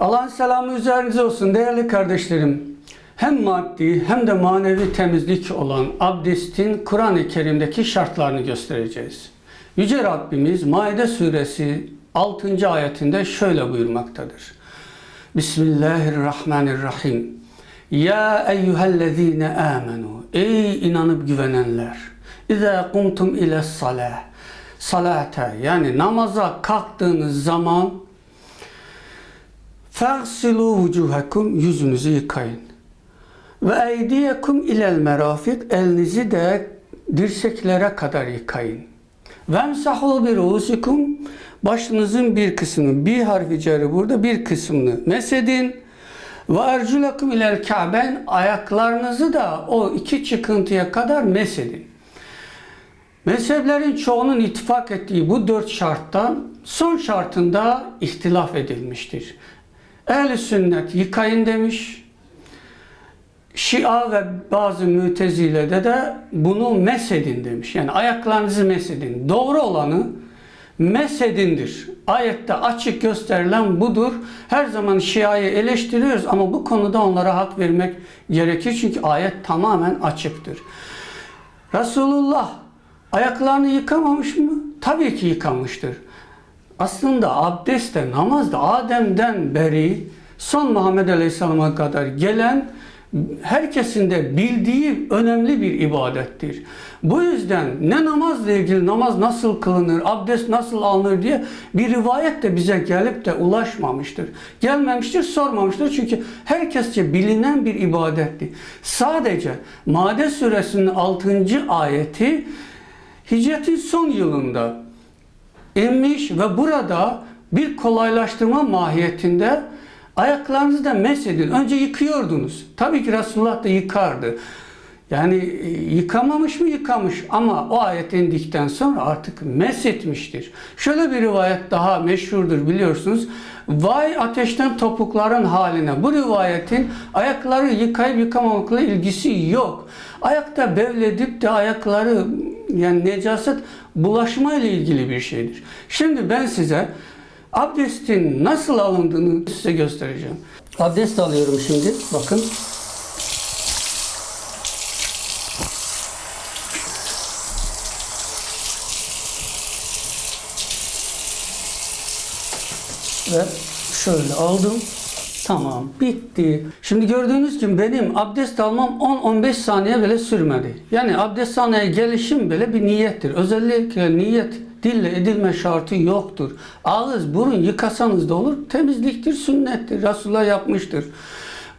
Allah'ın selamı üzerinize olsun değerli kardeşlerim. Hem maddi hem de manevi temizlik olan abdestin Kur'an-ı Kerim'deki şartlarını göstereceğiz. Yüce Rabbimiz Maide suresi 6. ayetinde şöyle buyurmaktadır. Bismillahirrahmanirrahim. Ya eyyühellezine amenu. Ey inanıp güvenenler. İza kumtum ile salah. Salate yani namaza kalktığınız zaman Fagsilu vucuhakum yüzünüzü yıkayın. Ve eydiyekum ilel merafik elinizi de dirseklere kadar yıkayın. Ve emsahu bir ruusikum başınızın bir kısmını bir harfi ceri burada bir kısmını mesedin. Ve erculakum ilel ka'ben ayaklarınızı da o iki çıkıntıya kadar mesedin. Mezheplerin çoğunun ittifak ettiği bu dört şarttan son şartında ihtilaf edilmiştir. Ehl-i sünnet yıkayın demiş. Şia ve bazı mütezile'de de bunu mesedin demiş. Yani ayaklarınızı mesedin. Doğru olanı mesedindir. Ayette açık gösterilen budur. Her zaman Şia'yı eleştiriyoruz ama bu konuda onlara hak vermek gerekir. Çünkü ayet tamamen açıktır. Resulullah ayaklarını yıkamamış mı? Tabii ki yıkamıştır. Aslında abdest de namaz da Adem'den beri son Muhammed Aleyhisselam'a kadar gelen herkesin de bildiği önemli bir ibadettir. Bu yüzden ne namazla ilgili namaz nasıl kılınır, abdest nasıl alınır diye bir rivayet de bize gelip de ulaşmamıştır. Gelmemiştir, sormamıştır. Çünkü herkesçe bilinen bir ibadetti. Sadece Made suresinin 6. ayeti hicretin son yılında inmiş ve burada bir kolaylaştırma mahiyetinde ayaklarınızı da mesedin. Önce yıkıyordunuz. Tabii ki Resulullah da yıkardı. Yani e, yıkamamış mı yıkamış ama o ayet indikten sonra artık mesetmiştir. Şöyle bir rivayet daha meşhurdur biliyorsunuz. Vay ateşten topukların haline. Bu rivayetin ayakları yıkayıp yıkamamakla ilgisi yok. Ayakta bevledip de ayakları yani necaset bulaşma ile ilgili bir şeydir. Şimdi ben size abdestin nasıl alındığını size göstereceğim. Abdest alıyorum şimdi. Bakın. Ve şöyle aldım. Tamam bitti. Şimdi gördüğünüz gibi benim abdest almam 10-15 saniye bile sürmedi. Yani abdesthaneye gelişim bile bir niyettir. Özellikle niyet dille edilme şartı yoktur. Ağız, burun yıkasanız da olur. Temizliktir, sünnettir. Resulullah yapmıştır.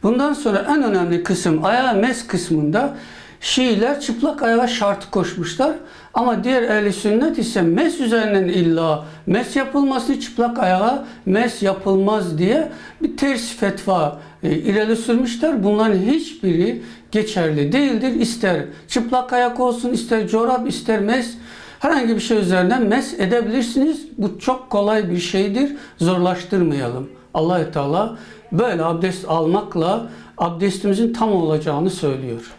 Bundan sonra en önemli kısım ayağı mes kısmında Şiiler çıplak ayağa şartı koşmuşlar. Ama diğer ehli sünnet ise mes üzerinden illa mes yapılması çıplak ayağa mes yapılmaz diye bir ters fetva e, ileri sürmüşler. Bunların hiçbiri geçerli değildir. İster çıplak ayak olsun, ister çorap, ister mes herhangi bir şey üzerinden mes edebilirsiniz. Bu çok kolay bir şeydir. Zorlaştırmayalım. allah Teala böyle abdest almakla abdestimizin tam olacağını söylüyor.